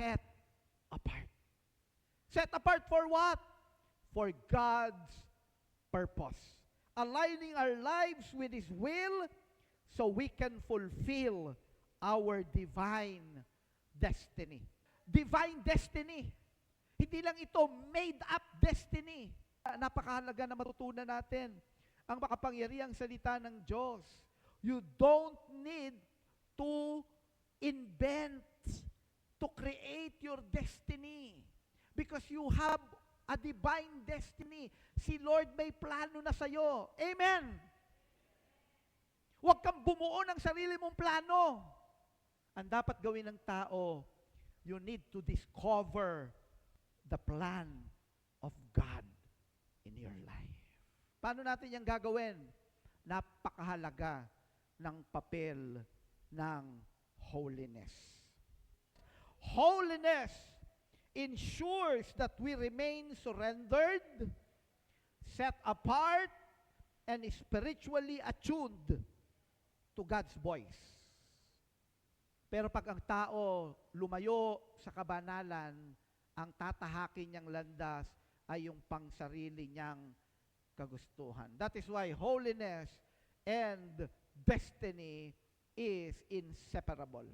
set apart. Set apart for what? For God's purpose. Aligning our lives with His will so we can fulfill our divine destiny. Divine destiny. Hindi lang ito made-up destiny. Ah, Napakahalaga na matutunan natin ang makapangyarihang salita ng Diyos. You don't need to invent, to create your destiny. Because you have a divine destiny. Si Lord may plano na sa'yo. Amen! Huwag kang bumuo ng sarili mong plano. Ang dapat gawin ng tao, you need to discover the plan of God in your life. Paano natin yung gagawin? Napakahalaga ng papel ng holiness. Holiness ensures that we remain surrendered, set apart, and spiritually attuned to God's voice. Pero pag ang tao lumayo sa kabanalan, ang tatahakin niyang landas ay yung pangsarili niyang kagustuhan. That is why holiness and destiny is inseparable.